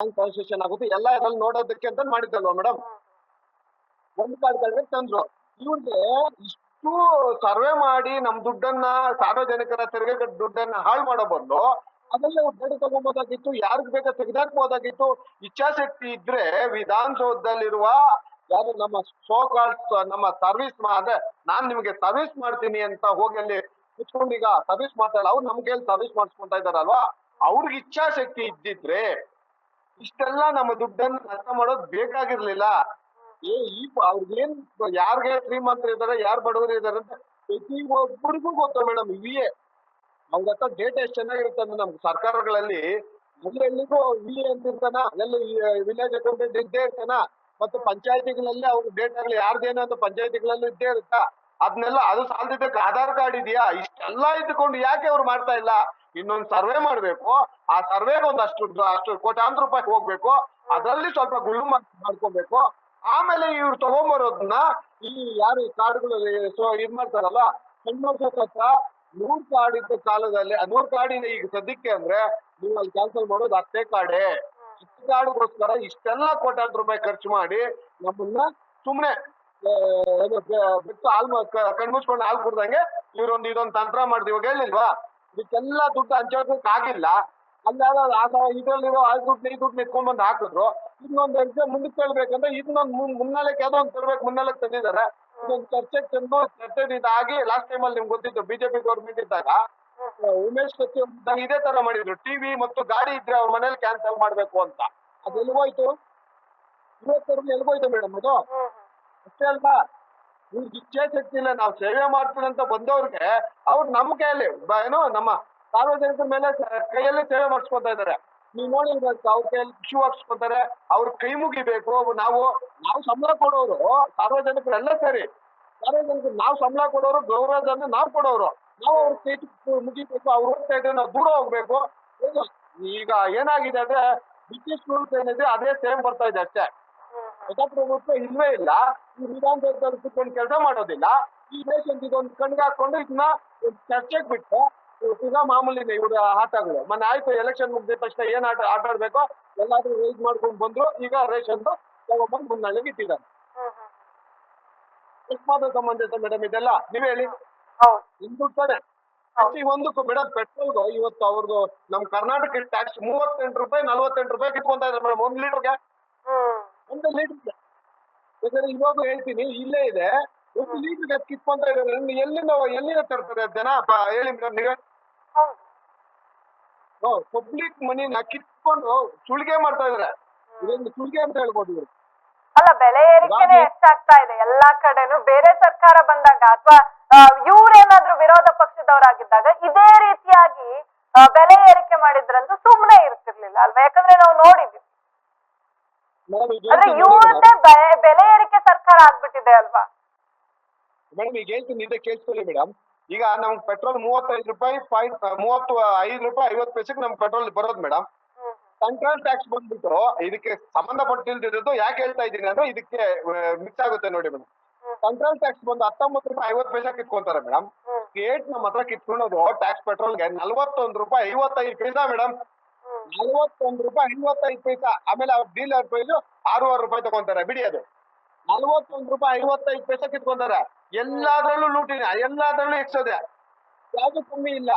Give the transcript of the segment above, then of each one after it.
Bank constitution ಆಗುತ್ತೆ ಎಲ್ಲ ಇದ್ರಲ್ಲಿ ನೋಡೋದಕ್ಕೆ ಅಂತ ಮಾಡಿದ್ದಲ್ವಾ ಮೇಡಮ್ ಒಂದು ಕಳೆದ್ರೆ ತಂದ್ರು. ಇವ್ರಿಗೆ ಇಷ್ಟು ಸರ್ವೆ ಮಾಡಿ ನಮ್ ದುಡ್ಡನ್ನ ಸಾರ್ವಜನಿಕರ ತೆರಿಗೆ ದುಡ್ಡನ್ನ ಹಾಳು ಮಾಡೋ ಬದಲು ಅದೆಲ್ಲ ಉದ್ದಡಿ ತಗೊಂಬೋದಾಗಿತ್ತು ಯಾರಿಗ್ ಬೇಕಾ ತೆಗೆದಾಕ್ಬೋದಾಗಿತ್ತು? ಇಚ್ಛಾಶಕ್ತಿ ಇದ್ರೆ ವಿಧಾನಸೌಧದಲ್ಲಿರುವ ಯಾರು ನಮ್ಮ ಸೋ ನಮ್ಮ ಸರ್ವಿಸ್ ಅಂದ್ರೆ ನಾನ್ ನಿಮ್ಗೆ ಸರ್ವಿಸ್ ಮಾಡ್ತೀನಿ ಅಂತ ಹೋಗಿ ಅಲ್ಲಿ ಕುತ್ಕೊಂಡು ಈಗ ಸರ್ವಿಸ್ ಮಾಡ್ತಾರಲ್ಲ ಅವ್ರು ನಮ್ಗೆ ಸರ್ವಿಸ್ ಮಾಡಿಸ್ಕೊಂತ ಇದಾರಲ್ವಾ ಅವ್ರಿಗೆ ಇಚ್ಛಾಶಕ್ತಿ ಇದ್ದಿದ್ರೆ ಇಷ್ಟೆಲ್ಲ ನಮ್ಮ ದುಡ್ಡನ್ನ ನಷ್ಟ ಮಾಡೋದ್ ಬೇಕಾಗಿರ್ಲಿಲ್ಲ. ಏ, ಈ ಅವ್ರಿಗೇನ್ ಯಾರ್ಗೆ ಶ್ರೀಮಂತರು ಇದಾರೆ, ಯಾರು ಬಡವರು ಇದಾರೆ ಅಂತ ಪ್ರತಿ ಒಬ್ಬರಿಗೂ ಗೊತ್ತು ಮೇಡಮ್ ಇವಿಯೇ ಅವ್ರ ಹತ್ರ ಡೇಟಾ ಎಷ್ಟು ಚೆನ್ನಾಗಿರುತ್ತೆ ಅಂದ್ರೆ ನಮ್ಗೆ ಸರ್ಕಾರಗಳಲ್ಲಿ ಎಲ್ಲೆಲ್ಲಿಗೂ ಅಂತ ಇರ್ತಾನ ಎಲ್ಲಿ ವಿಲೇಜ್ ಅಕೌಂಟೆಂಟ್ ಇದ್ದೇ ಇರ್ತಾನ, ಮತ್ತು ಪಂಚಾಯತಿಗಳಲ್ಲಿ ಅವ್ರ ಡೇಟಾಗಳು ಯಾರ್ದೇನು ಅಂತ ಪಂಚಾಯತಿಗಳಲ್ಲಿ ಇದ್ದೇ ಇರುತ್ತಾ? ಅದನ್ನೆಲ್ಲ ಅದು ಸಾಲದಿದ್ದಕ್ಕೆ ಆಧಾರ್ ಕಾರ್ಡ್ ಇದೆಯಾ? ಇಷ್ಟೆಲ್ಲ ಇದ್ದುಕೊಂಡು ಯಾಕೆ ಅವ್ರು ಮಾಡ್ತಾ ಇಲ್ಲ? ಇನ್ನೊಂದು ಸರ್ವೆ ಮಾಡ್ಬೇಕು. ಆ ಸರ್ವೆಗೆ ಒಂದು ಅಷ್ಟು ಅಷ್ಟು ಕೋಟ್ಯಾಂತರ ರೂಪಾಯಿ ಹೋಗ್ಬೇಕು. ಅದರಲ್ಲಿ ಸ್ವಲ್ಪ ಗುಳ್ಳು ಮಾಡ್ಕೋಬೇಕು ಮಾಡ್ಕೊಬೇಕು. ಆಮೇಲೆ ಇವ್ರು ತಗೊಂಬರೋದನ್ನ ಈ ಯಾರು ಕಾರ್ಡ್ಗಳು ಇದ್ ಮಾಡ್ತಾರಲ್ಲ ಸಣ್ಣ ಹತ್ರ ನೂರ್ ಕಾರ್ಡ್ ಇದ್ದ ಕಾಲದಲ್ಲಿ ನೂರ್ ಕಾರ್ಡ್ ಇದೆ ಈಗ ಸದ್ಯಕ್ಕೆ ಅಂದ್ರೆ ನೀವು ಅಲ್ಲಿ ಕ್ಯಾನ್ಸಲ್ ಮಾಡೋದು ಅಷ್ಟೇ ಕಾರ್ಡೇ. ಕಾರ್ಡ್ಗೋಸ್ಕರ ಇಷ್ಟೆಲ್ಲ ಕೋಟ್ಯಾಂತರ ರೂಪಾಯಿ ಖರ್ಚು ಮಾಡಿ ನಮ್ಮನ್ನ ಸುಮ್ನೆ ಬಿಟ್ಟು ಹಾಲ್ ಕಣ್ ಮುಚ್ಕೊಂಡು ಕಣ್ಮುಚ್ಕೊಂಡು ಹಾಲ್ ಕುಡ್ದಂಗೆ ಇವ್ರೊಂದು ಇದೊಂದು ತಂತ್ರ ಮಾಡಿದ್ವಿ ಇವಾಗ ಹೇಳಿಲ್ವಾ? ಇದಕ್ಕೆಲ್ಲ ದುಡ್ಡು ಹಂಚೋದಕ್ಕೆ ಆಗಿಲ್ಲ. ಅಲ್ಲಾದ ಆ ಇದ್ರಲ್ಲಿರೋ ಆ ದುಡ್ಡು ಈ ದುಡ್ಡು ಎತ್ಕೊಂಡ್ ಬಂದು ಹಾಕಿದ್ರು. ಇನ್ನೊಂದು ಎಕ್ಸಾಮ್ ಮುಂದಕ್ಕೆ ತಳ್ಬೇಕಂದ್ರೆ ಇದನ್ನೊಂದು ಮುನ್ನಲೆಕ್ಕೆ ಯಾವ್ದೋ ಒಂದು ತರ್ಬೇಕು ಮುನ್ನಾಲಕ್ಕೆ ತಂದಿದ್ದಾರೆ. ಇದೊಂದು ಚರ್ಚೆ ತಂದು ಚರ್ಚೆ ಇದಾಗಿ ಲಾಸ್ಟ್ ಟೈಮ್ ಅಲ್ಲಿ ನಿಮ್ಗೆ ಗೊತ್ತಿತ್ತು ಬಿಜೆಪಿ ಗೌರ್ಮೆಂಟ್ ಇದ್ದಾಗ ಉಮೇಶ್ ಕತ್ತಿ ಇದೇ ತರ ಮಾಡಿದ್ರು. ಟಿವಿ ಮತ್ತು ಗಾಡಿ ಇದ್ರೆ ಅವ್ರ ಮನೇಲಿ ಕ್ಯಾನ್ಸಲ್ ಮಾಡ್ಬೇಕು ಅಂತ. ಅದು ಎಲ್ಗೋಯ್ತು ಇವತ್ತರೆಗೂ ಎಲ್ಗೋಯ್ತು ಮೇಡಮ್ ಅದು? ಅಷ್ಟೇ ಇವ್ರಿಗೆ ಇಚ್ಛೆ ಶಕ್ತಿನ ನಾವು ಸೇವೆ ಮಾಡ್ತೀನಂತ ಬಂದವ್ರಿಗೆ ಅವ್ರು ನಮ್ಮ ಕೈಯಲ್ಲಿ ಏನೋ, ನಮ್ಮ ಸಾರ್ವಜನಿಕರ ಮೇಲೆ ಕೈಯಲ್ಲಿ ಸೇವೆ ಮಾಡಿಸ್ಕೊತಾ ಇದಾರೆ ನೀವು ನೋಡಿ ಅವ್ರ ಕೈಯಲ್ಲಿ ಇಶ್ಯೂ ಹಾಕ್ಸ್ಕೊತಾರೆ, ಅವ್ರ ಕೈ ಮುಗಿಬೇಕು, ನಾವು ನಾವು ಸಂಬಳ ಕೊಡೋರು, ಸಾರ್ವಜನಿಕರೆಲ್ಲ ಸರಿ, ಸಾರ್ವಜನಿಕರು ನಾವು ಸಂಬಳ ಕೊಡೋರು ಗೌರವಧನ ನಾವು ಕೊಡೋರು, ನಾವು ಅವ್ರ ಕೈ ಮುಗಿಬೇಕು, ಅವ್ರು ಹೋಗ್ತಾ ಇದ್ರೆ ನಾವು ದೂರ ಹೋಗ್ಬೇಕು. ಈಗ ಏನಾಗಿದೆ ಅಂದ್ರೆ ಬ್ರಿಟಿಷ್ ರೂಲ್ಸ್ ಏನಿದೆ, ಅದೇ ಸೇಮ್ ಬರ್ತಾ ಇದೆ ಅಷ್ಟೇ. ಪ್ರಜಾಪ್ರಭುತ್ವ ಇಲ್ವೇ ಇಲ್ಲ ಈ ವಿಧಾನಸೌಧದಲ್ಲಿ ಕುತ್ಕೊಂಡು ಕೆಲಸ ಮಾಡೋದಿಲ್ಲ. ಈ ರೇಷನ್ ಇದೊಂದು ಕಣ್ಣಿಗೆ ಹಾಕೊಂಡು ಇದನ್ನ ಚರ್ಚೆಗೆ ಬಿಟ್ಟು ಈಗ ಮಾಮೂಲಿನೇ ಇವ್ರ ಆಟಗಳು. ಮೊನ್ನೆ ಆಯ್ತು ಎಲೆಕ್ಷನ್ ಮುಗಿದ ತಕ್ಷಣ ಏನ್ ಆಟ ಆಟ ಆಡ್ಬೇಕೋ ಎಲ್ಲಾದ್ರೂ ರೇಸ್ ಮಾಡ್ಕೊಂಡು ಬಂದ್ರು ಈಗ ರೇಷನ್ ತಗೊಂಡ್ಬಂದು ಮುನ್ನಳ್ಳಿಗೆ ಇಟ್ಟಿದ್ದಾರೆ. ಎಷ್ಟು ಮಾತ್ರ ಸಂಬಂಧಿತ ಮೇಡಮ್ ಇದೆಲ್ಲ? ನೀವ್ ಹೇಳಿ. ಹೌದು. ಕಡೆ ಪ್ರತಿ ಒಂದಕ್ಕೂ ಮೇಡಮ್ ಪೆಟ್ರೋಲ್ ಇವತ್ತು ಅವ್ರದ್ದು ನಮ್ ಕರ್ನಾಟಕ ಟ್ಯಾಕ್ಸ್ ಮೂವತ್ತೆಂಟು ರೂಪಾಯಿ ನಲ್ವತ್ತೆಂಟು ರೂಪಾಯಿ ಕಿತ್ಕೊಂತ ಇದ್ದಾರೆ ಮೇಡಮ್ ಒಂದ್ ಲೀಟರ್ಗೆ ಒಂದು ಲೀಟರ್ ಬೇಕಾದ್ರೆ ಇವಾಗ ಹೇಳ್ತೀನಿ ಇಲ್ಲೇ ಇದೆ. ಒಂದು ಲೀಟರ್ ಅದು ಕಿತ್ಕೊಂತ ಇದ್ದಾರೆ ಎಲ್ಲಿನೋ ಎಲ್ಲಿಂದ ಎಲ್ಲಿಂದ ತರ್ತಾರೆ ಜನ? ಹೇಳಿ ಮೇಡಮ್ ನೀವೇ. ಪಬ್ಲಿಕ್ ಮನಿನ ಕಿತ್ಕೊಂಡು ಸುಳ್ಗೆ ಮಾಡ್ತಾ ಇದಾರೆ. ಇದೊಂದು ಸುಳಿಗೆ ಅಂತ ಹೇಳ್ಬೋದು ಇವರು. ಅಲ್ಲ ಬೆಲೆ ಏರಿಕೆನೆ ಹೆಚ್ಚಾಗ್ತಾ ಇದೆ ಎಲ್ಲಾ ಕಡೆನು. ಬೇರೆ ಸರ್ಕಾರ ಬಂದಾಗ ಅಥವಾ ಇವ್ರೇನಾದ್ರೂ ವಿರೋಧ ಪಕ್ಷದವರಾಗಿದ್ದಾಗ ಇದೇ ರೀತಿಯಾಗಿ ಬೆಲೆ ಏರಿಕೆ ಮಾಡಿದ್ರಂತೂ ಸುಮ್ಮನೆ ಇರ್ತಿರ್ಲಿಲ್ಲ ಅಲ್ವಾ? ಯಾಕಂದ್ರೆ ನಾವು ನೋಡಿದ್ವಿ. ಅಂದ್ರೆ ಇವ್ರದ್ದೇ ಬೆಲೆ ಏರಿಕೆ ಸರ್ಕಾರ ಆಗ್ಬಿಟ್ಟಿದೆ ಅಲ್ವಾ? ಮೇಡಮ್ ಈಗ ಹೇಳ್ತೀನಿ ಇದೇ ಕೇಳಿಸ್ಕೊಳ್ಳಿ ಮೇಡಮ್ ಈಗ ನಮ್ ಪೆಟ್ರೋಲ್ ಮೂವತ್ತೈದು ರೂಪಾಯಿ ಪಾಯಿಂಟ್ ಮೂವತ್ತು ಐದು ರೂಪಾಯಿ ಐವತ್ತು ಪೈಸೆಗೆ ನಮ್ ಪೆಟ್ರೋಲ್ ಬರೋದು ಮೇಡಮ್ ಕಂಟ್ರೋಲ್ ಸೆಂಟ್ರಲ್ ಟ್ಯಾಕ್ಸ್ ಬಂದ್ಬಿಟ್ಟು ಇದಕ್ಕೆ ಸಂಬಂಧಪಟ್ಟಿಲ್ದಿರೋದು ಯಾಕೆ ಹೇಳ್ತಾ ಇದ್ದೀನಿ ಅಂದ್ರೆ ಇದಕ್ಕೆ ಮಿಕ್ಸ್ ಆಗುತ್ತೆ ನೋಡಿ ಮೇಡಮ್ ಸೆಂಟ್ರಲ್ ಟ್ಯಾಕ್ಸ್ ಬಂದು ಹತ್ತೊಂಬತ್ತು ರೂಪಾಯಿ ಐವತ್ತು ಪೈಸೆ ಕಿತ್ಕೊಂತಾರೆ ಮೇಡಮ್ ಸ್ಟೇಟ್ ನಮ್ಮ ಹತ್ರ ಕಿತ್ಕೊಳ್ಳೋದು ಟ್ಯಾಕ್ಸ್ ಪೆಟ್ರೋಲ್ಗೆ ನಲ್ವತ್ತೊಂದು ರೂಪಾಯಿ ಐವತ್ತೈದು ಪೈಸಾ ಮೇಡಮ್ ನಲ್ವತ್ತೊಂದು ರೂಪಾಯಿ, ಐವತ್ತೈದು ಪೈಸಾ. ಆಮೇಲೆ ಅವ್ರ ಡೀಲರ್ ಪ್ರೈಸ್ ಆರೂವರೆ ರೂಪಾಯಿ ತಗೊಂತಾರೆ, ಬಿಡಿ ಅದು. ನಲ್ವತ್ತೊಂದು ರೂಪಾಯಿ, ಐವತ್ತೈದು ಪೈಸಾ ಕಿತ್ಕೊಂತಾರೆ. ಎಲ್ಲಾದ್ರಲ್ಲೂ ಲೂಟಿನ, ಎಲ್ಲಾದ್ರಲ್ಲೂ ಹೆಚ್ಚೋದೆ ಯಾವ್ದು ಕಮ್ಮಿ ಇಲ್ಲ.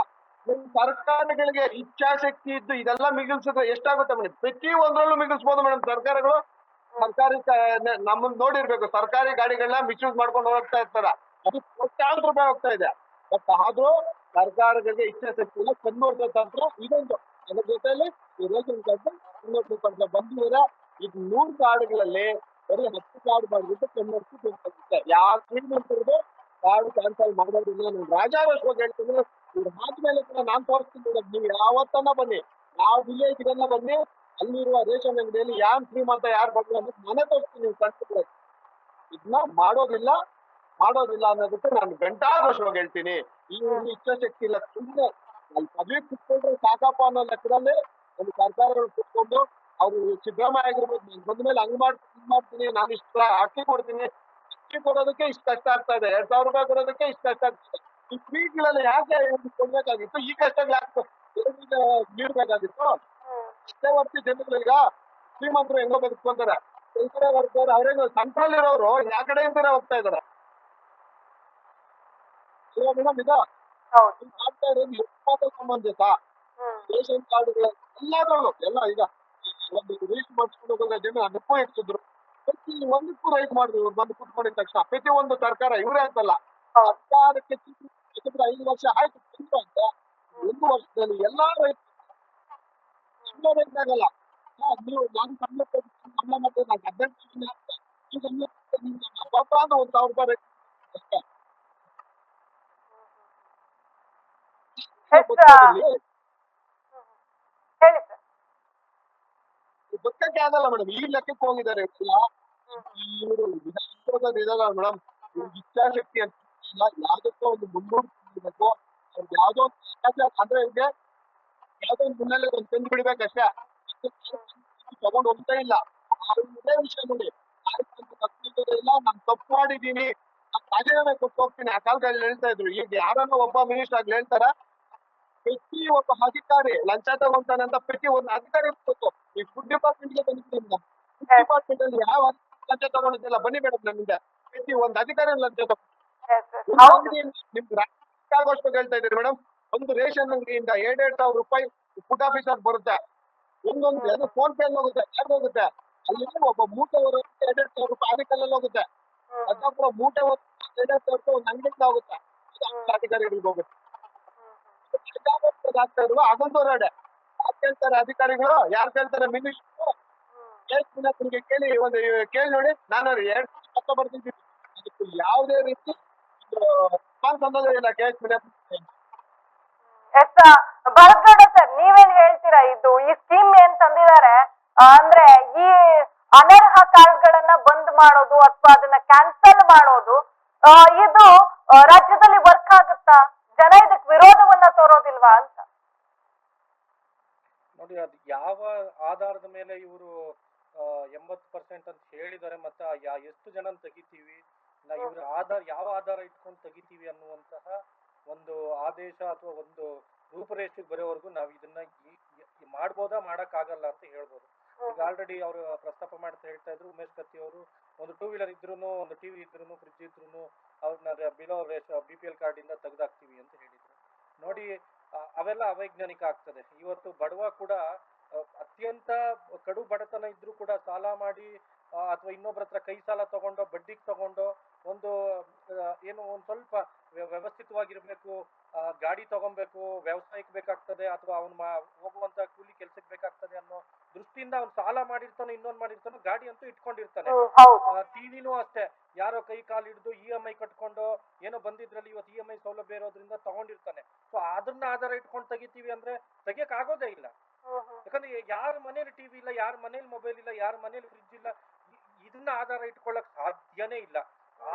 ಸರ್ಕಾರಗಳಿಗೆ ಇಚ್ಛಾಶಕ್ತಿ ಇದ್ದು ಇದೆಲ್ಲ ಮಿಗಿಲ್ಸಿದ್ರೆ ಎಷ್ಟಾಗುತ್ತೆ ಮೇಡಮ್? ಪ್ರತಿ ಒಂದ್ರಲ್ಲೂ ಮಿಗಿಲ್ಸ್ಬೋದು ಮೇಡಮ್ ಸರ್ಕಾರಗಳು. ಸರ್ಕಾರಿ ನಮ್ಮನ್ನ ನೋಡಿರ್ಬೇಕು. ಸರ್ಕಾರಿ ಗಾಡಿಗಳನ್ನ ಮಿಸ್ಯೂಸ್ ಮಾಡ್ಕೊಂಡು ಹೋಗ್ತಾ ಇರ್ತಾರ. ಅದು ಕೋಟ್ಯಾಂತರ ರೂಪಾಯಿ ಹೋಗ್ತಾ ಇದೆ. ಬಟ್ ಆದ್ರೂ ಸರ್ಕಾರಗಳಿಗೆ ಇಚ್ಛಾಶಕ್ತಿ ಇಲ್ಲ. ಕಂಡು ತಂತ್ರ ಇದೊಂದು. ಅದ್ರ ಜೊತೆಯಲ್ಲಿ ಈ ರೇಷನ್ ಕಾರ್ಡ್ ಇನ್ನೊಂದು ಪಡೆದ ಬಂದಿದ್ರೆ ಇದು ನೂರು ಕಾರ್ಡ್ಗಳಲ್ಲಿ ಬರೀ ಹತ್ತು ಕಾರ್ಡ್ ಮಾಡ್ಬಿಟ್ಟು ಕನ್ವರ್ಟ್ ಬೇಕಾಗುತ್ತೆ ಯಾವ ಶ್ರೀಮಂತರದು ಕಾರ್ಡ್ ಕ್ಯಾನ್ಸಲ್ ಮಾಡೋದಿಲ್ಲ. ನಾನು ರಾಜಾರೋಷವಾಗಿ ಹೇಳ್ತೀನಿ. ಇವ್ರು ಆದ್ಮೇಲೆ ಕೂಡ ನಾನ್ ತೋರಿಸ್ತೀನಿ ಕೂಡ ನೀವು ಯಾವತ್ತನ್ನ ಬನ್ನಿ. ಯಾವ ವಿಲೇಜ್ ಇದನ್ನ ಬನ್ನಿ. ಅಲ್ಲಿರುವ ರೇಷನ್ ಅಂಗಡಿಯಲ್ಲಿ ಯಾರು ಶ್ರೀಮಂತ ಯಾರು ಬಂದ್ರು ಅಂತ ಮನೆ ತೋರಿಸ್ತೀನಿ ನೀವು ಕಳ್ಸಿದ್ರೆ ಇದನ್ನ ಮಾಡೋದಿಲ್ಲ. ಮಾಡೋದಿಲ್ಲ ಅನ್ನೋದಕ್ಕೆ ನಾನು ಗಂಟಾಘೋಷವಾಗಿ ಹೇಳ್ತೀನಿ. ಈ ಒಂದು ಇಚ್ಛಾಶಕ್ತಿ ಇಲ್ಲ. ಸುಮ್ಮನೆ ಅಲ್ಲಿ ಪದವಿ ಕುತ್ಕೊಂಡ್ರೆ ಸಾಕಪ್ಪ ಅನ್ನೋ ಲೆಕ್ಕದಲ್ಲಿ ನಮ್ಮ ಸರ್ಕಾರಗಳು ಕುತ್ಕೊಂಡು ಅವರು ಸಿದ್ದರಾಮಯ್ಯ ಆಗಿರ್ಬೋದು ಬಂದ ಮೇಲೆ ಹಂಗ್ ಹಿಂಗ್ ಮಾಡ್ತೀನಿ, ನಾನು ಇಷ್ಟ ಅಕ್ಕಿ ಕೊಡ್ತೀನಿ ಅಕ್ಕಿ ಕೊಡೋದಕ್ಕೆ ಇಷ್ಟು ಕಷ್ಟ ಆಗ್ತಾ ಇದೆ, ಎರಡ್ ಸಾವಿರ ರೂಪಾಯಿ ಕೊಡೋದಕ್ಕೆ ಇಷ್ಟ ಕಷ್ಟ ಆಗ್ತದೆ ಈ ಫ್ರೀಗಳಲ್ಲಿ ಯಾಕೆ ಕೊಡ್ಬೇಕಾಗಿತ್ತು? ಈ ಕಷ್ಟಗಳು ಯಾಕೆ ನೀಡ್ಬೇಕಾಗಿತ್ತು? ಮಧ್ಯವರ್ತಿ ಹೊರ್ತು ಈಗ ಶ್ರೀಮಂತರು ಹೆಂಗೋ ಬದುಕೊಂತಾರೆ ಕೆಳಗಡೆ ವರ್ಗದವ್ರು ಅವ್ರೇನು ಇರೋರು ಯಾವ ಕಡೆಯಿಂದ ಹೋಗ್ತಾ ಇದಾರೆ ಮೇಡಮ್, ಇದು ಹೌದು. ಸಂಬಂಧಿತ ರೇಷನ್ ಕಾರ್ಡ್ಗಳು ಎಲ್ಲಾದ್ರಲ್ಲೂ ಎಲ್ಲ ಈಗ ಒಂದು ರೀಚ್ ಮಾಡಿಸ್ಕೊಂಡು ಜನ ಅದಕ್ಕೂ ಹೆಚ್ಚಿದ್ರು. ಪ್ರತಿ ಒಂದಕ್ಕೂ ರೈಟ್ ಮಾಡಿದ್ರು. ಬಂದು ಕುತ್ಕೊಂಡಿದ ತಕ್ಷಣ ಪ್ರತಿ ಒಂದು ಸರ್ಕಾರ ಇವರೇ ಅಂತಲ್ಲ. ಸರ್ಕಾರಕ್ಕೆ ಯಾಕಂದ್ರೆ ಐದು ವರ್ಷ ಆಯ್ತು ಬಂದ್ರು ಅಂತ. ಒಂದು ವರ್ಷದಲ್ಲಿ ಎಲ್ಲಾ ರೈತ ಸುಮ್ಮನೆ ರೈತ ಆಗಲ್ಲ ನೀವು ನಾನು ಸಂಬಳ ಸಂಬಳ ಮತ್ತೆ ನಾನು ಹದಿನೆಂಟು ಪಾಪ ಅಂದ್ರೆ ಒಂದು ಸಾವಿರ ರೂಪಾಯಿ ರೈತ ಅಷ್ಟೇ ಹೆಚ್ಚ ಬದುಕೋದ್ರಲ್ಲಿ ಹೇಳಿ ಸರ್. ಆಗಲ್ಲ ಮೇಡಮ್ ಈ ಲೆಕ್ಕಕ್ಕೆ ಹೋಗಿದ್ದಾರೆ. ಇದಾರ ಮೇಡಮ್ ಇಚ್ಛಾಶಕ್ತಿ ಅಂತ ಇಲ್ಲ. ಯಾವ್ದಕ್ಕೋ ಒಂದು ಮುನ್ನೂರ್ಬೇಕು ಅವ್ರಿಗೆ ಯಾವ್ದೋ ಒಂದು ಅಂದ್ರೆ ಇವ್ರಿಗೆ ಯಾವ್ದೋ ಒಂದು ಮುನ್ನೆಲೆ ಒಂದು ತಂದು ಬಿಡ್ಬೇಕಷ್ಟೇ ತಗೊಂಡು ಹೋಗ್ತಾ ಇಲ್ಲ. ಇದೇ ವಿಷಯ ನೋಡಿ. ಇಲ್ಲ. ನಾನು ತಪ್ಪು ಮಾಡಿದ್ದೀನಿ. ನಾನು ರಾಜೀನಾಮೆ ಕೊಟ್ಟು ಹೋಗ್ತೀನಿ. ಆ ಕಾಲದಲ್ಲಿ ಹೇಳ್ತಾ ಇದ್ರು. ಈಗ ಯಾರನ್ನ ಒಬ್ಬ ಮಿನಿಸ್ಟರ್ ಆಗ್ಲಿ ಹೇಳ್ತಾರ? ಪ್ರತಿ ಒಬ್ಬ ಅಧಿಕಾರಿ ಲಂಚ ತಗೊಂತಾನಂತ ಪ್ರತಿ ಒಂದು ಅಧಿಕಾರಿ ಇರ್ಬೇಕು. ಈ ಫುಡ್ ಡಿಪಾರ್ಟ್ಮೆಂಟ್ಗೆ ಬಂದಿದ್ದೀನಿ ಫುಡ್ ಡಿಪಾರ್ಟ್ಮೆಂಟ್ ಅಲ್ಲಿ ಯಾವ ಲಂಚ ತಗೊಂಡಿದ್ದಿಲ್ಲ ಬನ್ನಿ ಮೇಡಮ್ ನಮ್ಮಿಂದ. ಪ್ರತಿ ಒಂದು ಅಧಿಕಾರಿ ಲಂಚ ತಗೊಂಡು ನಿಮ್ಗೆ ಹೇಳ್ತಾ ಇದ್ದೀರಿ ಮೇಡಮ್ ಒಂದು ರೇಷನ್ ಅಂಗಡಿಯಿಂದ ಎರಡೆರಡು ಸಾವಿರ ರೂಪಾಯಿ ಫುಡ್ ಆಫೀಸರ್ ಬರುತ್ತೆ. ಒಂದೊಂದು ಅದು ಫೋನ್ ಪೇ ಹೋಗುತ್ತೆ ಯಾರು ಹೋಗುತ್ತೆ? ಅಲ್ಲಿ ಒಬ್ಬ ಮೂಟೆ ಎರಡ್ ಎರಡೆರಡು ಸಾವಿರ ರೂಪಾಯಿ ಆದಿಕಲ್ಲಲ್ಲಿ ಹೋಗುತ್ತೆ. ಅದಕ್ಕೂ ಮೂಟೆ ಎರಡ್ ಎರಡೆರಡು ಸಾವಿರ ರೂಪಾಯಿ ಒಂದು ಅಂಗಡಿಯಿಂದ ಹೋಗುತ್ತೆ. ಅಧಿಕಾರಿಗಳಿಗೆ ಹೋಗುತ್ತೆ. ಇರುವ ಹೊರಡೆ. ಯಾರು ಕೇಳ್ತಾರೆ ಅಧಿಕಾರಿಗಳು, ಯಾರು ಕೇಳ್ತಾರೆ ಮಿನಿಸ್ಟರ್? ಕೇಸ್ ಕೇಳಿ, ಒಂದು ಕೇಳಿ ನೋಡಿ, ನಾನು ಎರಡು ಪಕ್ಕ ಬರ್ತಿದ್ದೀನಿ ಅದಕ್ಕೆ ಯಾವುದೇ ರೀತಿ ರೆಸ್ಪಾನ್ಸ್ ಅನ್ನೋದೇ ಇಲ್ಲ ಕೆ ಎಸ್ ಭರತ್ಗೌಡ ಸರ್, ನೀವೇನ್ ಹೇಳ್ತೀರಾ ಇದು? ಈ ಸ್ಕೀಮ್ ಏನ್ ತಂದಿದ್ದಾರೆ? ಅಂದ್ರೆ ಈ ಅನರ್ಹ ಕಾರ್ಡ್ಗಳನ್ನ ಬಂದ್ ಮಾಡೋದು ಅಥವಾ ಅದನ್ನ ಕ್ಯಾನ್ಸಲ್ ಮಾಡೋದು ಇದು ರಾಜ್ಯದಲ್ಲಿ ವರ್ಕ್ ಆಗುತ್ತಾ? ಜನ ಇದಕ್ ವಿರೋಧವನ್ನ ತೋರೋದಿಲ್ವಾ ಅಂತ. ನೋಡಿ ಅದು ಯಾವ ಆಧಾರದ ಮೇಲೆ ಇವರು ಎಂಬತ್ತು ಪರ್ಸೆಂಟ್ ಅಂತ ಹೇಳಿದ್ದಾರೆ ಮತ್ತೆ ಎಷ್ಟು ಜನ ತೆಗಿತೀವಿ ಇವ್ರ ಆಧಾರ ಯಾವ ಆಧಾರ ಇಟ್ಕೊಂಡು ತೆಗಿತೀವಿ ಅನ್ನುವಂತಹ ಒಂದು ಆದೇಶ ಅಥವಾ ಒಂದು ರೂಪರೇಷೆಗೆ ಬರೋವರೆಗೂ ನಾವು ಇದನ್ನ ಮಾಡ್ಬೋದಾ ಮಾಡಕ್ ಆಗಲ್ಲ ಅಂತ ಹೇಳ್ಬೋದು. ಈಗ ಆಲ್ರೆಡಿ ಅವರು ಪ್ರಸ್ತಾಪ ಮಾಡ್ತಾ ಹೇಳ್ತಾ ಇದ್ರು ಉಮೇಶ್ ಕತ್ತಿ ಅವರು ಒಂದು ಟೂ ವೀಲರ್ ಇದ್ರು ಒಂದು ಟಿವಿ ಇದ್ರು ಫ್ರಿಜ್ ಇದ್ರು ಅವ್ರನ್ನ ಬಿಲೋ ರೇಷ್ ಬಿ ಪಿ ಎಲ್ ಕಾರ್ಡಿಂದ ತೆಗೆದಾಕ್ತೀವಿ ಅಂತ ಹೇಳಿದ್ರು. ನೋಡಿ ಅವೆಲ್ಲ ಅವೈಜ್ಞಾನಿಕ ಆಗ್ತದೆ. ಇವತ್ತು ಬಡವ ಕೂಡ ಅತ್ಯಂತ ಕಡು ಬಡತನ ಇದ್ರೂ ಕೂಡ ಸಾಲ ಮಾಡಿ ಅಥವಾ ಇನ್ನೊಬ್ಬರ ಹತ್ರ ಕೈ ಸಾಲ ತಗೊಂಡೋ, ಬಡ್ಡಿಗೆ ತಗೊಂಡೋ ಒಂದು ಏನು ಒಂದು ಸ್ವಲ್ಪ ವ್ಯ- ವ್ಯವಸ್ಥಿತವಾಗಿರ್ಬೇಕು ಗಾಡಿ ತಗೊಬೇಕು ವ್ಯವಸಾಯಕ್ಕೆ ಬೇಕಾಗ್ತದೆ ಅಥವಾ ಅವನು ಮಾ ಹೋಗುವಂತ ಕೂಲಿ ಕೆಲಸಕ್ಕೆ ಬೇಕಾಗ್ತದೆ ಅನ್ನೋ ದೃಷ್ಟಿಯಿಂದ ಅವ್ನು ಸಾಲ ಮಾಡಿರ್ತಾನೋ ಇನ್ನೊಂದ್ ಮಾಡಿರ್ತಾನೋ ಗಾಡಿ ಅಂತೂ ಇಟ್ಕೊಂಡಿರ್ತಾನೆ. ಟಿವಿನೂ ಅಷ್ಟೇ. ಯಾರೋ ಕೈ ಕಾಲು ಹಿಡಿದು ಇ ಎಂ ಐ ಕಟ್ಕೊಂಡು ಏನೋ ಬಂದಿದ್ರಲ್ಲಿ ಇವತ್ತು ಇ ಎಂ ಐ ಸೌಲಭ್ಯ ಇರೋದ್ರಿಂದ ತಗೊಂಡಿರ್ತಾನೆ. ಸೊ ಅದನ್ನ ಆಧಾರ ಇಟ್ಕೊಂಡು ತೆಗಿತೀವಿ ಅಂದ್ರೆ ತೆಗಿಯಕ್ ಆಗೋದೇ ಇಲ್ಲ. ಯಾಕಂದ್ರೆ ಯಾರ ಮನೇಲಿ ಟಿವಿ ಇಲ್ಲ ಯಾರ ಮನೇಲಿ ಮೊಬೈಲ್ ಇಲ್ಲ ಯಾರ ಮನೇಲಿ ಫ್ರಿಡ್ಜ್ ಇಲ್ಲ ಇದನ್ನ ಆಧಾರ ಇಟ್ಕೊಳ್ಳಕ್ ಸಾಧ್ಯನೇ ಇಲ್ಲ.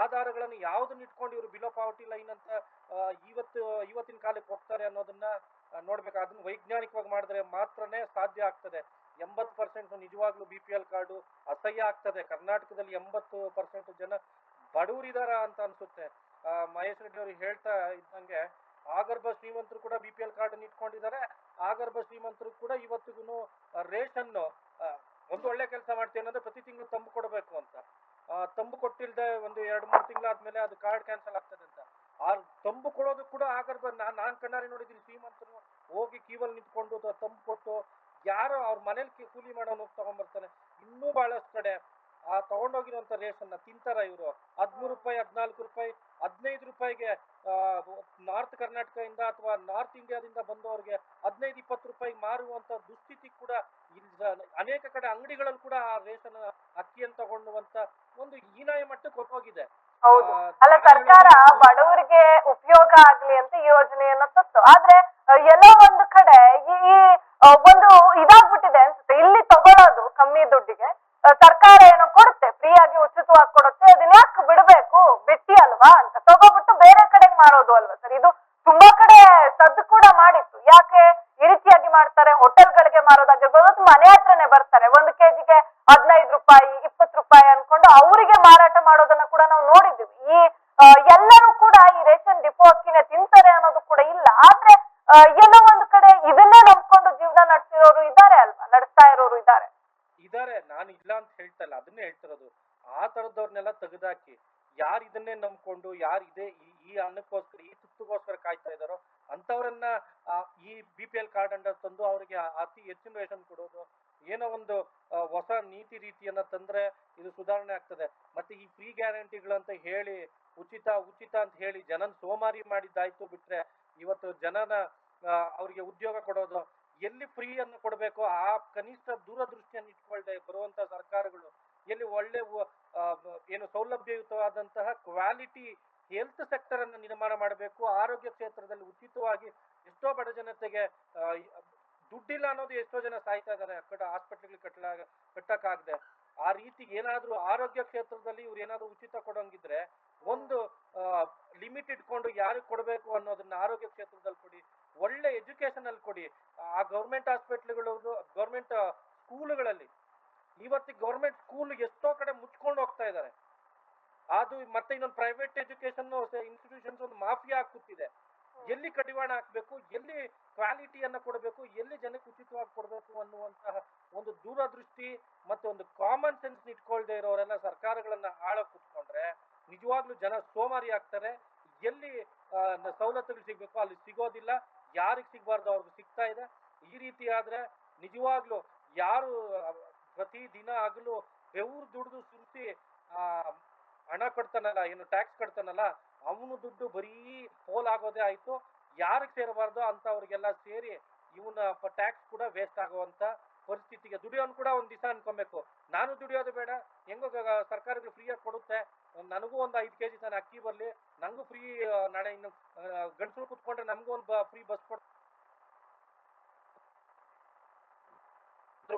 ಆಧಾರಗಳನ್ನು ಯಾವ್ದನ್ನ ಇಟ್ಕೊಂಡು ಇವರು ಬಿಲೋ ಪಾವರ್ಟಿ ಲೈನ್ ಅಂತ ಇವತ್ತು, ಇವತ್ತಿನ ಕಾಲಕ್ಕೆ ಹೋಗ್ತಾರೆ ಅನ್ನೋದನ್ನ ನೋಡ್ಬೇಕು. ಅದನ್ನ ವೈಜ್ಞಾನಿಕವಾಗಿ ಮಾಡಿದ್ರೆ ಮಾತ್ರನೇ ಸಾಧ್ಯ ಆಗ್ತದೆ. ಎಂಬತ್ತು ಪರ್ಸೆಂಟ್ ನಿಜವಾಗ್ಲೂ ಬಿ ಪಿ ಎಲ್ ಕಾರ್ಡು ಅಸಹ್ಯ ಆಗ್ತದೆ. ಕರ್ನಾಟಕದಲ್ಲಿ ಎಂಬತ್ತು ಪರ್ಸೆಂಟ್ ಜನ ಬಡವರಿದಾರ ಅಂತ ಅನ್ಸುತ್ತೆ. ಮಹೇಶ್ ರೆಡ್ಡಿ ಅವರು ಹೇಳ್ತಾ ಇದ್ದಂಗೆ, ಆಗರ್ಭ ಶ್ರೀಮಂತರು ಕೂಡ ಬಿ ಪಿ ಎಲ್ ಕಾರ್ಡ್ ಇಟ್ಕೊಂಡಿದ್ದಾರೆ. ಆಗರ್ಭ ಶ್ರೀಮಂತರು ಕೂಡ ಇವತ್ತಿಗೂ ರೇಷನ್ ಒಂದು ಒಳ್ಳೆ ಕೆಲಸ ಮಾಡ್ತೀವಿ ಅಂದ್ರೆ ಪ್ರತಿ ತಿಂಗಳು ತಂಬು ಕೊಡಬೇಕು ಅಂತ. ತಂಬು ಕೊಟ್ಟಿಲ್ದೆ ಒಂದು ಎರಡು ಮೂರು ತಿಂಗಳಾದ್ಮೇಲೆ ಅದು ಕಾರ್ಡ್ ಕ್ಯಾನ್ಸಲ್ ಆಗ್ತದೆ ಅಂತ. ಆ ತಂಬು ಕೊಡೋದು ಕೂಡ ಆಗರ್ಭ ನಾನ್ ನಾನು ಕಣ್ಣಾರೆ ನೋಡಿದ್ದೀನಿ ಶ್ರೀಮಂತರು ಹೋಗಿ ಕೀವಲ್ಲಿ ನಿಂತ್ಕೊಂಡು ತಂಬು ಕೊಟ್ಟು ಯಾರೋ ಅವ್ರ ಮನೇಲಿ ಕೂಲಿ ಮಾಡೋನು ತಗೊಂಡ್ಬರ್ತಾನೆ ಇನ್ನೂ ಬಹಳಷ್ಟು ಕಡೆ ಆ ತಗೊಂಡೋಗಿರುವಂತ ರೇಷನ್ ತಿಂತಾರ ಇವರು. ಹದಿಮೂರು ರೂಪಾಯಿ ಹದಿನಾಲ್ಕು ರೂಪಾಯಿ ಹದಿನೈದು ರೂಪಾಯಿಗೆ ನಾರ್ತ್ ಕರ್ನಾಟಕದಿಂದ ಅಥವಾ ನಾರ್ತ್ ಇಂಡಿಯಾದಿಂದ ಬಂದವರಿಗೆ ಹದಿನೈದು ಇಪ್ಪತ್ತು ರೂಪಾಯಿ ಮಾರುವಂತ ದುಸ್ಥಿತಿ ಕೂಡ ಅನೇಕ ಕಡೆ ಅಂಗಡಿಗಳಲ್ಲಿ ಕೂಡ ಆ ರೇಷನ್ ಅಕ್ಕಿಯನ್ನು ತಗೊಳ್ಳುವಂತ ಒಂದು ಹೀನಾಯ ಮಟ್ಟಕ್ಕೆ ಹೊರಟೋಗಿದೆ ಹೌದು. ಅಲ್ಲ ಸರ್ಕಾರ ಬಡವರಿಗೆ ಉಪಯೋಗ ಆಗ್ಲಿ ಅಂತ ಯೋಜನೆಯನ್ನ ತತ್ತು. ಆದ್ರೆ ಎಲ್ಲೋ ಒಂದು ಕಡೆ ಈ ಒಂದು ಇದಾಗ್ಬಿಟ್ಟಿದೆ ಅನ್ಸುತ್ತೆ. ಇಲ್ಲಿ ತಗೊಳ್ಳೋದು ಕಮ್ಮಿ ದುಡ್ಡಿಗೆ. ಸರ್ಕಾರ ಏನೋ ಕೊಡುತ್ತೆ? ಫ್ರೀ ಆಗಿ ಉಚಿತವಾಗಿ ಕೊಡುತ್ತೆ? ಅದನ್ನ ಯಾಕೆ ಬಿಡ್ಬೇಕು? ಬಿಟ್ಟಿ ಅಲ್ವಾ ಅಂತ. ತಗೋಬಿಟ್ಟು ಬೇರೆ ಕಡೆ ಮಾರೋದು ಅಲ್ವಾ ಸರ್? ಇದು ತುಂಬಾ ಕಡೆ ಸದ್ದು ಕೂಡ ಮಾಡಿತ್ತು. ಯಾಕೆ? ಈ ರೀತಿಯಾಗಿ ಮಾಡ್ತಾರೆ, ಹೋಟೆಲ್ಗಳಿಗೆ ಮಾರೋದಾಗಿರ್ಬೋದು ಮನೆ ಹತ್ರನೇ ಬರ್ತಾರೆ. ಒಂದು ಕೆಜಿಗೆ ಹದಿನೈದು ರೂಪಾಯಿ ಇಪ್ಪತ್ತು ರೂಪಾಯಿ ಅನ್ಕೊಂಡು ಅವರಿಗೆ ಮಾರಾಟ ಮಾಡೋದನ್ನ ಕೂಡ ನಾವು ನೋಡಿದ್ದೀವಿ ಈ ಆ, ಎಲ್ಲರೂ ಕೂಡ ಈ ರೇಷನ್ ಡಿಪೋ ಅಕ್ಕಿನ ತಿಂತಾರೆ ಅನ್ನೋದು ಕೂಡ ಇಲ್ಲ ಆದ್ರೆ ಆ, ಎಲ್ಲೋ ಒಂದು ಕಡೆ ಇದನ್ನೇ ನಂಬ್ಕೊಂಡು ಜೀವನ ನಡೆಸಿರೋರು ಇದ್ದಾರೆ ಅಲ್ವಾ ನಡೆಸ್ತಾ ಇರೋರು ಇದ್ದಾರೆ ಇದಾರೆ ಇದ್ದಾರೆ ನಾನು ಇಲ್ಲ ಅಂತ ಹೇಳ್ತಾ ಇಲ್ಲ ಅದನ್ನೇ ಹೇಳ್ತಿರೋದು ಆ ತರದವ್ರನ್ನೆಲ್ಲ ತೆಗೆದಾಕಿ, ಯಾರು ಇದನ್ನೇ ನಂಬ್ಕೊಂಡು, ಯಾರು ಇದೇ ಈ ಅನ್ನಕ್ಕೋಸ್ಕರ, ಈ ತುತ್ತುಗೋಸ್ಕರ ಕಾಯ್ತಾ ಇದ್ದಾರೋ ಅಂಥವ್ರನ್ನ ಈ B P L card under ತಂದು ಅವರಿಗೆ ಅತಿ ಹೆಚ್ಚಿನ ರೇಷನ್ ಕೊಡೋದು, ಏನೋ ಒಂದು ಹೊಸ ನೀತಿ ರೀತಿಯನ್ನ ತಂದ್ರೆ ಇದು ಸುಧಾರಣೆ ಆಗ್ತದೆ. ಮತ್ತೆ ಈ ಫ್ರೀ ಗ್ಯಾರಂಟಿಗಳಂತ ಹೇಳಿ, ಉಚಿತ ಉಚಿತ ಅಂತ ಹೇಳಿ ಜನನ್ ಸೋಮಾರಿ ಮಾಡಿದ್ದಾಯ್ತು ಬಿಟ್ರೆ, ಇವತ್ತು ಜನನ ಅವರಿಗೆ ಅವ್ರಿಗೆ ಉದ್ಯೋಗ ಕೊಡೋದು, ಎಲ್ಲಿ ಫ್ರೀ ಅನ್ನು ಕೊಡಬೇಕು ಆ ಕನಿಷ್ಠ ದೂರದೃಷ್ಟಿಯನ್ನು ಇಟ್ಕೊಳ್ದೆ ಬರುವಂತ ಸರ್ಕಾರಗಳು ಎಲ್ಲಿ ಒಳ್ಳೆ ಏನು ಸೌಲಭ್ಯಯುತವಾದಂತಹ ಕ್ವಾಲಿಟಿ ಹೆಲ್ತ್ ಸೆಕ್ಟರ್ ಅನ್ನು ನಿರ್ಮಾಣ ಮಾಡಬೇಕು. ಆರೋಗ್ಯ ಕ್ಷೇತ್ರದಲ್ಲಿ ಉಚಿತವಾಗಿ ಎಷ್ಟೋ ಬಡ ಜನತೆಗೆ ದುಡ್ಡಿಲ್ಲ ಅನ್ನೋದು ಎಷ್ಟೋ ಜನ ಸಾಯ್ತಾ ಇದ್ದಾರೆ. ಕಟ್ಟ ಹಾಸ್ಪಿಟ್ಲ್ಗಳು ಕಟ್ಟಲ ಕಟ್ಟಕ್ಕಾಗದೆ. ಆ ರೀತಿ ಏನಾದ್ರೂ ಆರೋಗ್ಯ ಕ್ಷೇತ್ರದಲ್ಲಿ ಇವ್ರು ಏನಾದ್ರೂ ಉಚಿತ ಕೊಡೋಂಗಿದ್ರೆ ಒಂದು ಲಿಮಿಟ್ ಇಟ್ಕೊಂಡು ಯಾರಿಗೆ ಕೊಡಬೇಕು ಅನ್ನೋದನ್ನ ಆರೋಗ್ಯ ಕ್ಷೇತ್ರದಲ್ಲಿ ಕೊಡಿ, ಒಳ್ಳೆ ಎಜುಕೇಶನ್ ಅಲ್ಲಿ ಕೊಡಿ. ಆ ಗೌರ್ಮೆಂಟ್ ಹಾಸ್ಪಿಟ್ಲ್ಗಳು ಗೌರ್ಮೆಂಟ್ ಸ್ಕೂಲ್ಗಳಲ್ಲಿ ಇವತ್ತಿಗೆ ಗೌರ್ಮೆಂಟ್ ಸ್ಕೂಲ್ ಎಷ್ಟೋ ಕಡೆ ಮುಚ್ಕೊಂಡು ಹೋಗ್ತಾ ಇದ್ದಾರೆ. ಅದು ಮತ್ತೆ ಇನ್ನೊಂದು ಪ್ರೈವೇಟ್ ಎಜುಕೇಶನ್ ಇನ್ಸ್ಟಿಟ್ಯೂಷನ್ಸ್ ಒಂದು ಮಾಫಿಯಾ ಕೂತಿದೆ ಎಲ್ಲಿ ಕಡಿವಾಣ ಹಾಕ್ಬೇಕು, ಎಲ್ಲಿ ಕ್ವಾಲಿಟಿಯನ್ನ ಕೊಡಬೇಕು, ಎಲ್ಲಿ ಜನಕ್ಕೆ ಉಚಿತವಾಗಿ ಕೊಡಬೇಕು ಅನ್ನುವಂತಹ ಒಂದು ದೂರದೃಷ್ಟಿ ಮತ್ತು ಒಂದು ಕಾಮನ್ ಸೆನ್ಸ್ ಇಟ್ಕೊಳ್ದೆ ಇರೋರೆಲ್ಲ ಸರ್ಕಾರಗಳನ್ನ ಆಳ ಕುತ್ಕೊಂಡ್ರೆ ನಿಜವಾಗ್ಲೂ ಜನ ಸೋಮಾರಿ ಆಗ್ತಾರೆ. ಎಲ್ಲಿ ಸವಲತ್ತುಗಳು ಸಿಗ್ಬೇಕು ಅಲ್ಲಿ ಸಿಗೋದಿಲ್ಲ. ಯಾರಿಗೆ ಸಿಗಬಾರ್ದು ಅವ್ರಿಗೆ ಸಿಗ್ತಾ ಇದೆ. ಈ ರೀತಿ ಆದ್ರೆ ನಿಜವಾಗ್ಲೂ ಯಾರು ಪ್ರತಿ ದಿನ ಆಗಲು ಬೆವರು ದುಡ್ದು ಸುರಿಸಿ, ಆ, ಹಣ ಕಟ್ತಾನಲ್ಲ, ಏನು ಟ್ಯಾಕ್ಸ್ ಕಟ್ತಾನಲ್ಲ, ಅವನು ದುಡ್ಡು ಬರೀ ಪೋಲಾಗೋದೇ ಆಯ್ತು. ಯಾರಿಗೆ ಸೇರಬಾರ್ದು ಅಂತವ್ರಿಗೆಲ್ಲ ಸೇರಿ ಇವನ ಟ್ಯಾಕ್ಸ್ ಕೂಡ ವೇಸ್ಟ್ ಆಗುವಂತ ಪರಿಸ್ಥಿತಿಗೆ ದುಡಿಯೋನ್ ಕೂಡ ಒಂದ್ ದಿವಸ ಅನ್ಕೊಬೇಕು. ನಾನು ದುಡಿಯೋದು ಬೇಡ, ಹೆಂಗೋ ಸರ್ಕಾರಗಳು ಫ್ರೀಯಾಗಿ ಕೊಡುತ್ತೆ. ನನಗೂ ಒಂದು ಐದು ಕೆಜಿ ತಾನು ಅಕ್ಕಿ ಬರ್ಲಿ, ನಂಗೂ ಫ್ರೀ ನಾಳೆ ಇನ್ನು ಗಂಡಸರು ಕುತ್ಕೊಂಡ್ರೆ ನಮಗೂ ಒಂದು ಫ್ರೀ ಬಸ್ ಕೊಡ್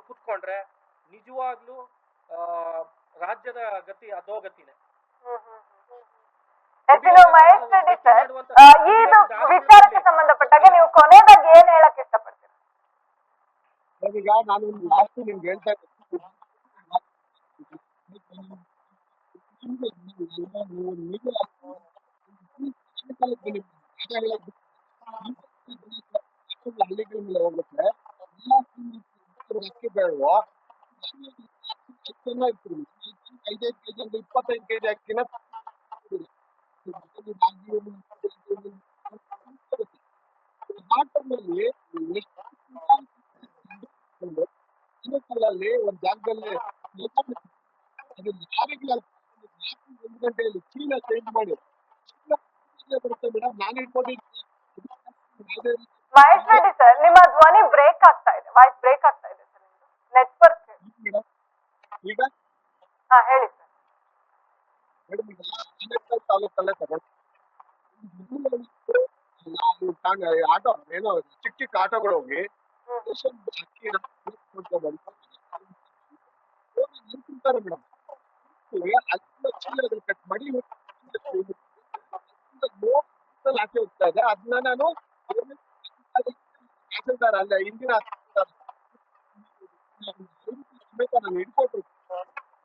ಕುತ್ಕೊಂಡ್ರೆ ನಿಜವಾಗ್ಲೂ ಆ, ರಾಜ್ಯದ ಗತಿ ಅಧೋಗತಿನೇ. ಮಹೇಶ್ ರೆಡ್ಡಿ ಸರ್ ಆ, ಈ ಇದು ವಿಚಾರಕ್ಕೆ ಸಂಬಂಧಪಟ್ಟಾಗ ನೀವು ಕೊನೆಯದಾಗಿ ಏನ್ ಹೇಳಕ್ ಇಷ್ಟಪಡ್ತೀರಾ? ಈಗ ನಾನು ಲಾಸ್ಟ್ ನಿಮ್ಗೆ ಹೇಳ್ತಾ ಹಳ್ಳಿಗಳ ಮೇಲೆ ಹೋಗುತ್ತೆ ಅಕ್ಕಿ ಚೆನ್ನಾಗಿರ್ತೀವಿ ಐದೈದು ಕೆಜಿ ಅಂದ್ರೆ ಇಪ್ಪತ್ತೈದು ಕೆಜಿ ಅಕ್ಕಿನ ಆ ಟೈಮಲ್ಲಿ ಅಲ್ಲಿ ಒಂದು ಜಾಗದಲ್ಲಿ ಲಾರಿಗಳ ಒಂದು ಗಂಟೆಯಲ್ಲಿ ಚೀಲ ಚೇಂಜ್ ಮಾಡಿ ಬರುತ್ತೆ ಮೇಡಮ್ ನಾನು ಇಟ್ಕೊಂಡಿದ್ದೀನಿ ಮಹೇಶ್ ರೆಡ್ಡಿ ಸರ್ ನಿಮ್ಮ ಧ್ವನಿ ಬ್ರೇಕ್ ಆಗ್ತಾ ಇದೆ. ವಾಯ್ಸ್ ಬ್ರೇಕ್ ಆಗ್ತಾ ಇದೆ ಸರ್ ನೆಟ್ವರ್ಕ್ ಮೇಡಮ್. ಈಗ? ಹಾ ಹೇಳಿ ಸರ್ ಮೇಡಮ್ ಈಗ ಆನೇಕಲ್ ತಾಲೂಕಲ್ಲೇ ತಗೊಂಡು ನಾವು ತಾಂಗ- ಆಟೋ ಏನೋ ಚಿಕ್ಕ ಚಿಕ್ಕ ಆಟೋಗಳು ಹೋಗಿ ಹ್ಮ್. ರೇಷನ್ ಅಕ್ಕಿ ಕೊಡ್ಕೊಂಡು ಹೋಗಿ ನಿಂತಿರ್ತಾರೆ ಮೇಡಮ್ ಅಲ್ಲಿಂದ ಚೀಲಗಳು ಕಟ್ ಮಾಡಿ ಅಲ್ಲಿಂದ ಮೂವತ್ತು ಆಚೆ ಹೋಗ್ತಾ ಇದೆ ಅದನ್ನ ನಾನು ತಹಸೀಲ್ದಾರ್ ಅಲ್ಲ ಹಿಂದಿನ ತಹಸೀಲ್ದಾರ್ ಸಮೇತ ನಾನು ಹಿಡ್ಕೊಟ್ರು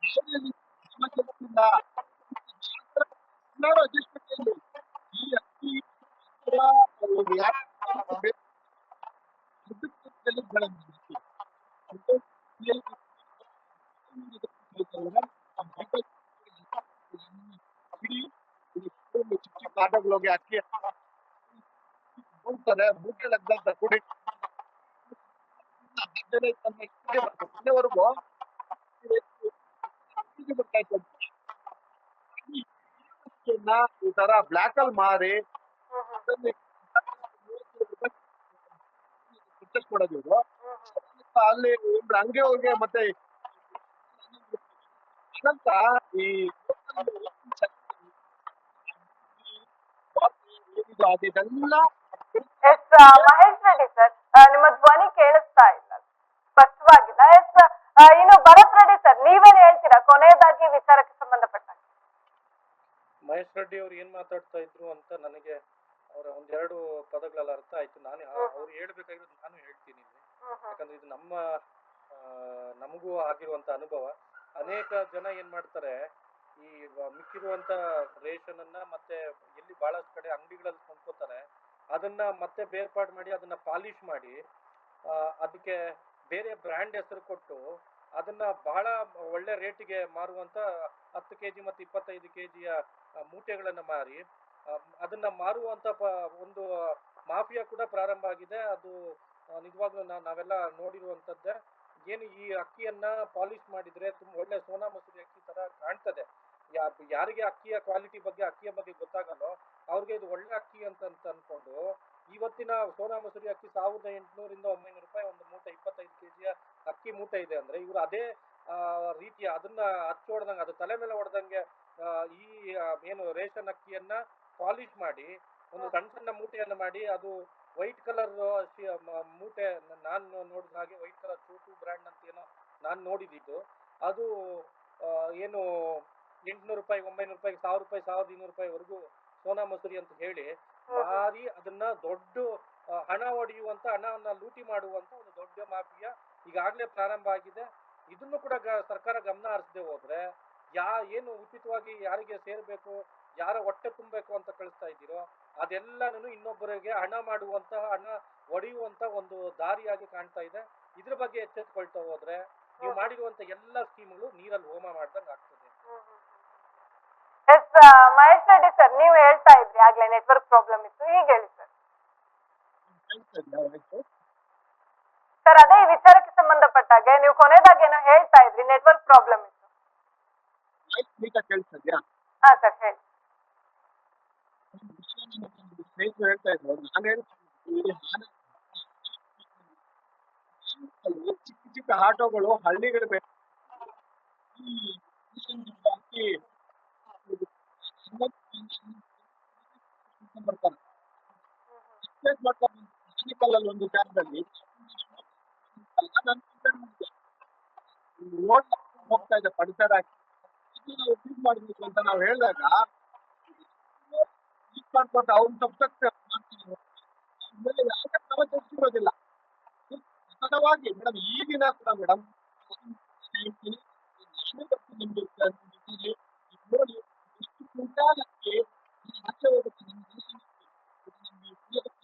ಯಾವುದೇ ಸಮಸ್ಯೆ ಇಲ್ಲ ಕನ್ನಡ ಅಡ್ಜಸ್ಟ್ಮೆಂಟ್ ಈ ಅಕ್ಕಿ ಕೂಡ ಅವ್ರು ಯಾರು ಬೇಕು ಅದಕ್ಕೆ ಬೇಡ ಅಕ್ಕಿ. ಮತ್ತೆ ಇಲ್ಲಿ ಇಡೀ ಇದು ಚಿಕ್ಕ ಚಿಕ್ಕ ಆಟೋಗಳು ಹೋಗಿ ಅಕ್ಕಿ ಹೋಗ್ತಾರೆ ಮೂಟೆ ಲೆಕ್ಕದಂತ ಕುಡಿ ಮನೆವರೆಗೂ ಬರ್ತಾ ಇತ್ತು ಈ ತರ ಬ್ಲಾಕ್ ಅಲ್ಲಿ ಮಾರಿ ಪರ್ಚೇಸ್ ಮಾಡೋದು ಇವರು ಅಲ್ಲಿ ಹಂಗೆ ಹೋಗಿ ಮತ್ತೆ ಅನಂತ ಈ ಏನಿದೆ ಅದು ಇದೆಲ್ಲ ಎಸ್ ಮಹೇಶ್ ರೆಡ್ಡಿ ಸರ್ ನಿಮ್ಮ ಧ್ವನಿ ಕೇಳಿಸ್ತಾ ಎಸ್ ಇನ್ನು ಭರತ್ ರೆಡ್ಡಿ ಸರ್ ನೀವೇನ್ ಹೇಳ್ತೀರಾ? ಕೊನೆಯದಾಗಿ ವಿಚಾರಕ್ಕೆ ಸಂಬಂಧಪಟ್ಟ ಮಹೇಶ್ ರೆಡ್ಡಿ ಅವ್ರು ಏನ್ ಮಾತಾಡ್ತಾ ಇದ್ರು ಅಂತ ನನಗೆ ಅವರ ಒಂದೆರಡು ಪದಗಳೆಲ್ಲ ಅರ್ಥ ಆಯ್ತು. ನಾನು ಅವ್ರು ಹೇಳ್ಬೇಕಾಗಿರೋದು ನಾನು ಹೇಳ್ತೀನಿ ಯಾಕಂದ್ರೆ ಇದು ನಮ್ಮ ನಮಗೂ ಆಗಿರುವಂತ ಅನುಭವ. ಅನೇಕ ಜನ ಏನ್ ಮಾಡ್ತಾರೆ ಈ ಮಿಕ್ಕಿರುವಂತ ರೇಷನ್ ಅನ್ನ ಮತ್ತೆ ಎಲ್ಲಿ ಬಹಳಷ್ಟು ಕಡೆ ಅಂಗಡಿಗಳಲ್ಲಿ ಕೊಂಡ್ಕೋತಾರೆ. ಅದನ್ನ ಮತ್ತೆ ಬೇರ್ಪಾಡು ಮಾಡಿ ಅದನ್ನ ಪಾಲಿಶ್ ಮಾಡಿ ಅದಕ್ಕೆ ಬೇರೆ ಬ್ರ್ಯಾಂಡ್ ಹೆಸರು ಕೊಟ್ಟು ಅದನ್ನ ಬಹಳ ಒಳ್ಳೆ ರೇಟಿಗೆ ಮಾರುವಂತ ಹತ್ತು ಕೆಜಿ ಮತ್ತು ಇಪ್ಪತ್ತೈದು ಕೆಜಿಯ ಮೂಟೆಗಳನ್ನ ಮಾರಿ ಅದನ್ನ ಮಾರುವಂತ ಒಂದು ಮಾಫಿಯಾ ಕೂಡ ಪ್ರಾರಂಭ ಆಗಿದೆ. ಅದು ನಿಜವಾಗ್ಲೂ ನಾವೆಲ್ಲ ನೋಡಿರುವಂತದ್ದೇ. ಏನು ಈ ಅಕ್ಕಿಯನ್ನ ಪಾಲಿಶ್ ಮಾಡಿದ್ರೆ ತುಂಬಾ ಒಳ್ಳೆ ಸೋನಾ ಮಸೂರಿ ಅಕ್ಕಿ ತರ ಕಾಣ್ತದೆ. ಯಾರಿಗೆ ಅಕ್ಕಿಯ ಕ್ವಾಲಿಟಿ ಬಗ್ಗೆ, ಅಕ್ಕಿಯ ಬಗ್ಗೆ ಗೊತ್ತಾಗಲ್ಲೋ ಅವ್ರಿಗೆ ಇದು ಒಳ್ಳೆ ಅಕ್ಕಿ ಅಂತ ಅಂತ ಅನ್ಕೊಂಡು ಇವತ್ತಿನ ಸೋನಾ ಮಸೂರಿ ಅಕ್ಕಿ ಸಾವಿರದ ಎಂಟುನೂರಿಂದ ಒಂಬೈನೂರು ರೂಪಾಯಿ ಒಂದು ಮೂಟೆ ಇಪ್ಪತ್ತೈದು ಕೆಜಿಯ ಅಕ್ಕಿ ಮೂಟೆ ಇದೆ ಅಂದ್ರೆ ಇವರು ಅದೇ ಆ, ರೀತಿಯ ಅದನ್ನ ಹಚ್ಚಿ ಹೊಡೆದಂಗೆ ಅದು ತಲೆ ಮೇಲೆ ಹೊಡೆದಂಗೆ ಈ ಏನು ರೇಷನ್ ಅಕ್ಕಿಯನ್ನ ಪಾಲಿಶ್ ಮಾಡಿ ಒಂದು ಸಣ್ಣ ಸಣ್ಣ ಮೂಟೆಯನ್ನು ಮಾಡಿ ಅದು ವೈಟ್ ಕಲರ್ ಮೂಟೆ ನಾನು ನೋಡಿದ ಹಾಗೆ ವೈಟ್ ಕಲರ್ ಚೋಟು ಬ್ರ್ಯಾಂಡ್ ಅಂತ ಏನೋ ನಾನು ನೋಡಿದ್ದು ಅದು ಏನು ಎಂಟುನೂರು ರೂಪಾಯಿ ಒಂಬೈನೂರು ರೂಪಾಯಿ ಸಾವಿರ ರೂಪಾಯಿ ಸಾವಿರದ ಇನ್ನೂರು ರೂಪಾಯಿವರೆಗೂ ಸೋನಾ ಮಸೂರಿ ಅಂತ ಹೇಳಿ ಭಾರಿ ಅದನ್ನ ದೊಡ್ಡ ಹಣ ಹೊಡೆಯುವಂತ ಹಣವನ್ನ ಲೂಟಿ ಮಾಡುವಂತ ಒಂದು ದೊಡ್ಡ ಮಾಫಿಯಾ ಈಗಾಗಲೇ ಪ್ರಾರಂಭ ಆಗಿದೆ. ಇದನ್ನು ಕೂಡ ಸರ್ಕಾರ ಗಮನ ಹರಿಸದೆ ಹೋದ್ರೆ ಯಾ ಏನು ಉಚಿತವಾಗಿ ಯಾರಿಗೆ ಸೇರ್ಬೇಕು ಯಾರ ಹೊಟ್ಟೆ ತುಂಬಬೇಕು ಅಂತ ಕಳಿಸ್ತಾ ಇದ್ದೀರೋ ಅದೆಲ್ಲನೂ ಇನ್ನೊಬ್ಬರಿಗೆ ಹಣ ಮಾಡುವಂತಹ ಹಣ ಒಡೆಯುವಂತ ಒಂದು ದಾರಿಯಾಗಿ ಕಾಣ್ತಾ ಇದೆ. ಇದ್ರ ಬಗ್ಗೆ ಎಚ್ಚೆತ್ಕೊಳ್ತಾ ಹೋದ್ರೆ ನೀವು ಮಾಡಿರುವಂತ ಎಲ್ಲ ಸ್ಕೀಮ್ಗಳು ನೀರಲ್ಲಿ ಹೋಮ ಮಾಡ್ದಂಗೆ ಆಗ್ತದೆ. ಎಸ್ ಮಹೇಶ್ ರೆಡ್ಡಿ ಸರ್ ನೀವು ಹೇಳ್ತಾ ಇದ್ರಿ. ಆಗ್ಲೇ ನೆಟ್ವರ್ಕ್ ಪ್ರಾಬ್ಲಮ್ ಇತ್ತು. ಈಗ ಹೇಳಿ ಸರ್ ಸರ್ ಅದೇ ಈ ವಿಚಾರಕ್ಕೆ ಸಂಬಂಧಪಟ್ಟಾಗೆ ನೀವು ಕೊನೆದಾಗ ಏನೋ ಹೇಳ್ತಾ ಇದ್ರಿ. ನೆಟ್ವರ್ಕ್ ಪ್ರಾಬ್ಲಮ್ ಇತ್ತು. ಈಗ ಕೇಳ್ತಿದ್ಯಾ ಹಾ ಸರ್ ಹೇಳಿ. ಸ್ನೇಹಿತರು ಹೇಳ್ತಾ ಇದ್ರು ನಾನು ಹೇಳ್ತೀನಿ ಚಿಕ್ಕ ಚಿಕ್ಕ ಆಟೋಗಳು, ಹಳ್ಳಿಗಳು ಬೇಕು ಈ ಅಕ್ಕಿ ಅಲ್ಲಿ ಒಂದು ಜಾಗದಲ್ಲಿ ಹೋಗ್ತಾ ಇದೆ ಪರಿಸರ ಮಾಡಬೇಕು ಅಂತ ನಾವು ಹೇಳಿದಾಗ ಯಾವ ಕ್ರಮ ತೆಗೆದಿರೋದಿಲ್ಲ ಸತತವಾಗಿ ಮೇಡಮ್ ಈಗಿನ ಕೂಡ ಮೇಡಮ್ ನೋಡಿ ಎಷ್ಟು ಕ್ವಿಂಟಾಲಕ್ಕೆ ಆಚೆ ಹೋಗುತ್ತೆ ನಮ್ಮ ದೇಶಕ್ಕೆ.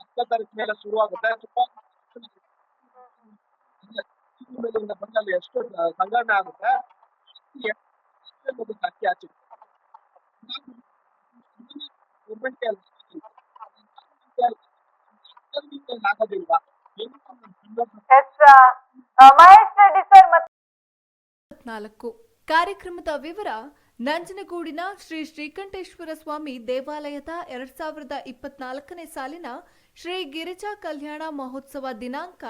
ಹತ್ತನೇ ತಾರೀಕು ಮೇಲೆ ಶುರುವಾಗುತ್ತೆ ಬಂದಲ್ಲಿ ಎಷ್ಟು ಸಂಘಟನೆ ಆಗುತ್ತೆ ಅಕ್ಕಿ ಆಚೆ ಆಗೋದಿಲ್ವಾ ನಾಲ್ಕು. ಕಾರ್ಯಕ್ರಮದ ವಿವರ, ನಂಜನಗೂಡಿನ ಶ್ರೀ ಶ್ರೀಕಂಠೇಶ್ವರ ಸ್ವಾಮಿ ದೇವಾಲಯದ ಎರಡ್ ಸಾವಿರದ ಇಪ್ಪತ್ನಾಲ್ಕನೇ ಸಾಲಿನ ಶ್ರೀ ಗಿರಿಜಾ ಕಲ್ಯಾಣ ಮಹೋತ್ಸವ ದಿನಾಂಕ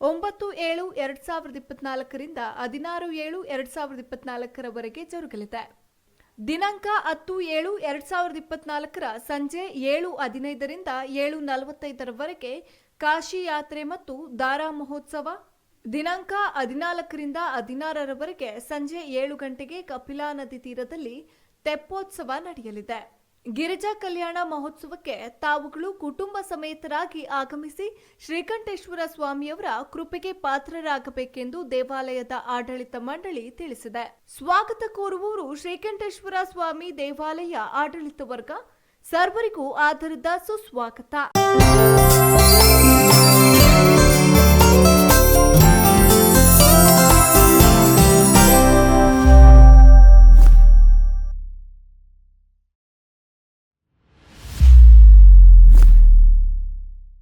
ಒಂಬತ್ತು ಏಳು ಎರಡ್ ಸಾವಿರದ ಇಪ್ಪತ್ನಾಲ್ಕರಿಂದ ಹದಿನಾರು ಏಳು ಎರಡ್ ಸಾವಿರದ ಇಪ್ಪತ್ನಾಲ್ಕರವರೆಗೆ ಜರುಗಲಿದೆ. ದಿನಾಂಕ ಹತ್ತು ಏಳು ಎರಡ್ ಸಾವಿರದ ಇಪ್ಪತ್ನಾಲ್ಕರ ಸಂಜೆ ಏಳು ಹದಿನೈದರಿಂದ ಏಳು ನಲವತ್ತೈದರವರೆಗೆ ಕಾಶಿ ಯಾತ್ರೆ ಮತ್ತು ದಾರಾ ಮಹೋತ್ಸವ, ದಿನಾಂಕ ಹದಿನಾಲ್ಕರಿಂದ ಹದಿನಾರರವರೆಗೆ ಸಂಜೆ ಏಳು ಗಂಟೆಗೆ ಕಪಿಲಾ ನದಿ ತೀರದಲ್ಲಿ ತೆಪ್ಪೋತ್ಸವ ನಡೆಯಲಿದೆ. ಗಿರಿಜಾ ಕಲ್ಯಾಣ ಮಹೋತ್ಸವಕ್ಕೆ ತಾವುಗಳು ಕುಟುಂಬ ಸಮೇತರಾಗಿ ಆಗಮಿಸಿ ಶ್ರೀಕಂಠೇಶ್ವರ ಸ್ವಾಮಿಯವರ ಕೃಪೆಗೆ ಪಾತ್ರರಾಗಬೇಕೆಂದು ದೇವಾಲಯದ ಆಡಳಿತ ಮಂಡಳಿ ತಿಳಿಸಿದೆ. ಸ್ವಾಗತ ಕೋರುವವರು ಶ್ರೀಕಂಠೇಶ್ವರ ಸ್ವಾಮಿ ದೇವಾಲಯ ಆಡಳಿತ ವರ್ಗ. ಸರ್ವರಿಗೂ ಆಧಾರದ ಸುಸ್ವಾಗತ.